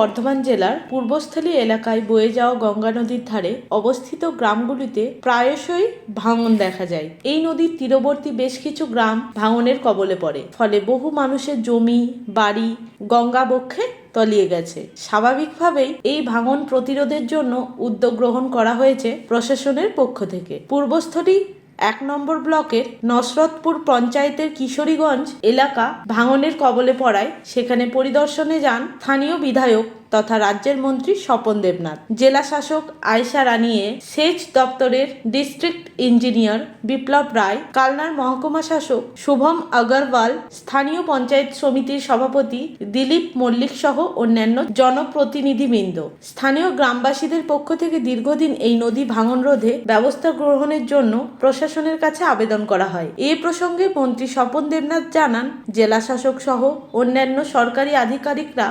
বর্ধমান জেলার পূর্বস্থলী এলাকায় বয়ে যাওয়া গঙ্গা নদীর ধারে অবস্থিত গ্রামগুলিতে প্রায়শই ভাঙন দেখা যায়। এই নদীর তীরবর্তী বেশ কিছু গ্রাম ভাঙনের কবলে পড়ে, ফলে বহু মানুষের জমি, বাড়ি গঙ্গা বক্ষে তলিয়ে গেছে। স্বাভাবিকভাবেই এই ভাঙন প্রতিরোধের জন্য উদ্যোগ গ্রহণ করা হয়েছে প্রশাসনের পক্ষ থেকে। পূর্বস্থলী এক নম্বর ব্লকের নসরতপুর পঞ্চায়েতের কিশোরীগঞ্জ এলাকা ভাঙনের কবলে পড়ায়। সেখানে পরিদর্শনে যান স্থানীয় বিধায়ক তথা রাজ্যের মন্ত্রী স্বপন দেবনাথ। জেলা শাসক আয়সা রানিয়ে, সেচ দপ্তরের ডিস্ট্রিক্ট ইঞ্জিনিয়ার বিপ্লব রায়, কালনার মহকুমা শাসক শুভম আগরওয়াল, স্থানীয় পঞ্চায়েত সমিতির সভাপতি দিলীপ মল্লিক সহ অন্যান্য জনপ্রতিনিধিবৃন্দ। স্থানীয় গ্রামবাসীদের পক্ষ থেকে দীর্ঘদিন এই নদী ভাঙন রোধে ব্যবস্থা গ্রহণের জন্য প্রশাসনের কাছে আবেদন করা হয়। এ প্রসঙ্গে মন্ত্রী স্বপন দেবনাথ জানান, জেলা শাসক সহ অন্যান্য সরকারি আধিকারিকরা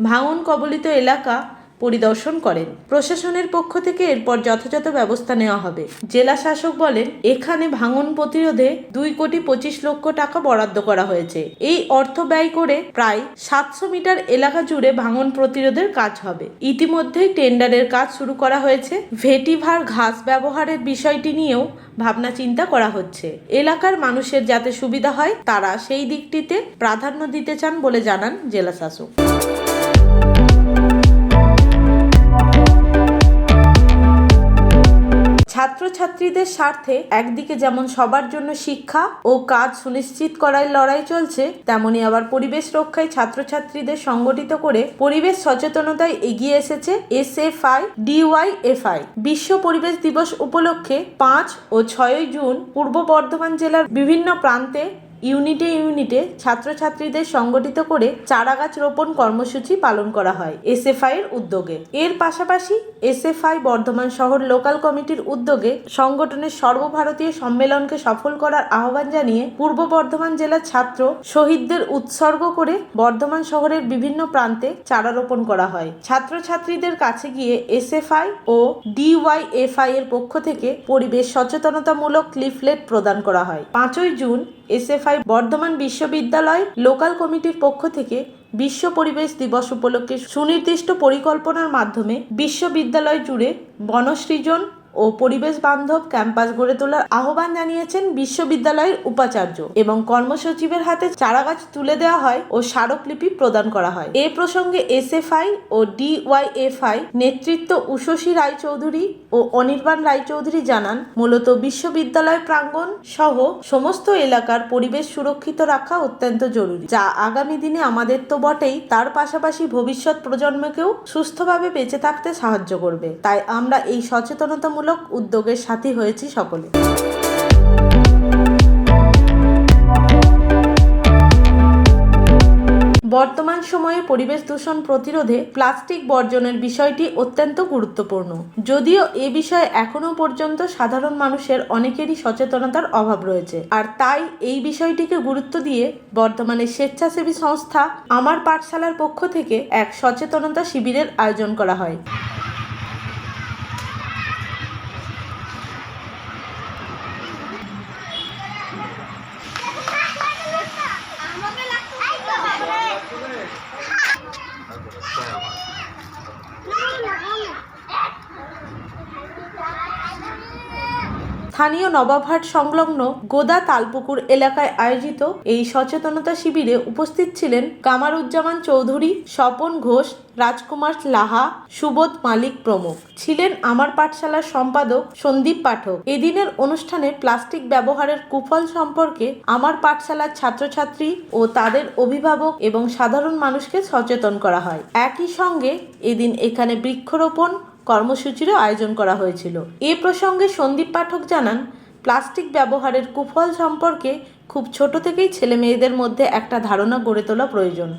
ভাঙন কবলিত এলাকা পরিদর্শন করেন। প্রশাসনের পক্ষ থেকে এরপর যথাযথ ব্যবস্থা নেওয়া হবে। জেলা শাসক বলেন, এখানে ভাঙন প্রতিরোধে দুই কোটি পঁচিশ লক্ষ টাকা বরাদ্দ করা হয়েছে। এই অর্থ ব্যয় করে প্রায় সাতশো মিটার এলাকা জুড়ে ভাঙন প্রতিরোধের কাজ হবে। ইতিমধ্যেই টেন্ডারের কাজ শুরু করা হয়েছে। ভেটিভার ঘাস ব্যবহারের বিষয়টি নিয়েও ভাবনা চিন্তা করা হচ্ছে। এলাকার মানুষের যাতে সুবিধা হয়, তারা সেই দিকটিতে প্রাধান্য দিতে চান বলে জানান জেলা শাসক। ছাত্রছাত্রীদের স্বার্থে একদিকে যেমন সবার জন্য শিক্ষা ও কাজ সুনিশ্চিত করার লড়াই চলছে, তেমনি আবার পরিবেশ রক্ষায় ছাত্রছাত্রীদের সংগঠিত করে পরিবেশ সচেতনতায় এগিয়ে এসেছে S F I DY F I বিশ্ব পরিবেশ দিবস উপলক্ষে পাঁচ ও ছয়ই জুন পূর্ব বর্ধমান জেলার বিভিন্ন প্রান্তে ইউনিটে ইউনিটে ছাত্রছাত্রীদের সংগঠিত করে চারাগাছ রোপণ কর্মসূচি পালন করা হয় এসএফআই এর উদ্যোগে। এর পাশাপাশি এসএফআই বর্ধমান শহর লোকাল কমিটির উদ্যোগে সংগঠনের সর্বভারতীয় সম্মেলনকে সফল করার আহ্বান জানিয়ে পূর্ব বর্ধমান জেলার ছাত্র শহীদদের উৎসর্গ করে বর্ধমান শহরের বিভিন্ন প্রান্তে চারা রোপণ করা হয়। ছাত্রছাত্রীদের কাছে গিয়ে এসএফআই ও ডিওয়াইএফআই এর পক্ষ থেকে পরিবেশ সচেতনতামূলক লিফলেট প্রদান করা হয়। পাঁচই জুন এসএফআই বর্ধমান বিশ্ববিদ্যালয় লোকাল কমিটির পক্ষ থেকে বিশ্ব পরিবেশ দিবস উপলক্ষে সুনির্দিষ্ট পরিকল্পনার মাধ্যমে বিশ্ববিদ্যালয় জুড়ে বনসৃজন ও পরিবেশ বান্ধব ক্যাম্পাস গড়ে তোলার আহ্বান জানিয়েছেন বিশ্ববিদ্যালয়ের উপাচার্য এবং কর্মসচিবের হাতে চারাগাছ তুলে দেওয়া হয় ও স্মারকলিপি প্রদান করা হয়। এ প্রসঙ্গে এসএফআই ও ডিওয়াইএফআই নেতৃত্ব উষসী রায়চৌধুরী ও অনির্বাণ রায়চৌধুরী জানান, মূলত বিশ্ববিদ্যালয় প্রাঙ্গণ সহ সমস্ত এলাকার পরিবেশ সুরক্ষিত রাখা অত্যন্ত জরুরি, যা আগামী দিনে আমাদের তো বটেই, তার পাশাপাশি ভবিষ্যৎ প্রজন্মকেও সুস্থভাবে বেঁচে থাকতে সাহায্য করবে। তাই আমরা এই সচেতনতামূলক উদ্যোগের সাথী হয়েছি সকলে। বর্তমান সময়ে পরিবেশ দূষণ প্রতিরোধে প্লাস্টিক বর্জনের বিষয়টি অত্যন্ত গুরুত্বপূর্ণ। যদিও এ বিষয়ে এখনও পর্যন্ত সাধারণ মানুষের অনেকেরই সচেতনতার অভাব রয়েছে। আর তাই এই বিষয়টিকে গুরুত্ব দিয়ে বর্তমানে স্বেচ্ছাসেবী সংস্থা আমার পাঠশালার পক্ষ থেকে এক সচেতনতা শিবিরের আয়োজন করা হয়। স্থানীয় নবাবহাট সংলগ্ন গোদা তালপুকুর এলাকায় আয়োজিত এই সচেতনতা শিবিরে উপস্থিত ছিলেন কামারুজ্জামান চৌধুরী, স্বপন ঘোষ, রাজকুমার লাহা, সুবোধ মালিক প্রমুখ। ছিলেন আমার পাঠশালার সম্পাদক সন্দীপ পাঠক। এদিনের অনুষ্ঠানে প্লাস্টিক ব্যবহারের কুফল সম্পর্কে আমার পাঠশালার ছাত্রছাত্রী ও তাদের অভিভাবক এবং সাধারণ মানুষকে সচেতন করা হয়। একই সঙ্গে এদিন এখানে বৃক্ষরোপণ কর্মসূচিরও আয়োজন করা হয়েছিল। এ প্রসঙ্গে সন্দীপ পাঠক জানান, প্লাস্টিক ব্যবহারের কুফল সম্পর্কে খুব ছোট থেকেই ছেলে মেয়েদের মধ্যে একটা ধারণা গড়ে তোলা প্রয়োজন।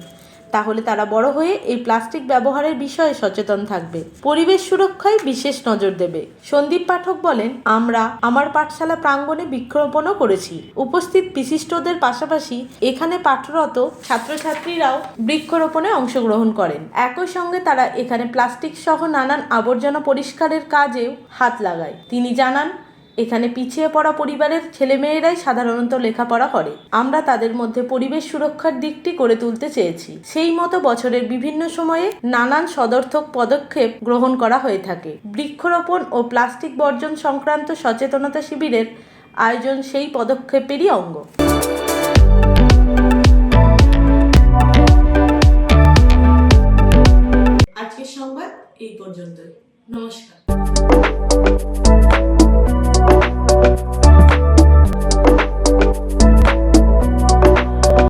তাহলে তারা বড় হয়ে এই প্লাস্টিক ব্যবহারের বিষয়ে সচেতন থাকবে। পরিবেশ সুরক্ষায় বিশেষ নজর দেবে। সন্দীপ পাঠক বলেন, আমরা আমার পাঠশালা প্রাঙ্গণে বৃক্ষরোপণও করেছি। উপস্থিত বিশিষ্টদের পাশাপাশি এখানে পাঠরত ছাত্রছাত্রীরাও বৃক্ষরোপণে অংশগ্রহণ করেন। একই সঙ্গে তারা এখানে প্লাস্টিক সহ নানান আবর্জনা পরিষ্কারের কাজেও হাত লাগায়। তিনি জানান এখানে পিছিয়ে পড়া পরিবারের ছেলেমেয়েরাই সাধারণত লেখাপড়া করে। আমরা তাদের মধ্যে পরিবেশ সুরক্ষার দিকটি করে তুলতে চেয়েছি। সেই মতো বছরের বিভিন্ন সময়ে নানান সদর্থক পদক্ষেপ গ্রহণ করা হয়ে থাকে। বৃক্ষরোপণ ও প্লাস্টিক বর্জন সংক্রান্ত সচেতনতা শিবিরের আয়োজন সেই পদক্ষেপেরই অঙ্গ। আজকের সংবাদ এই পর্যন্তই। নমস্কার।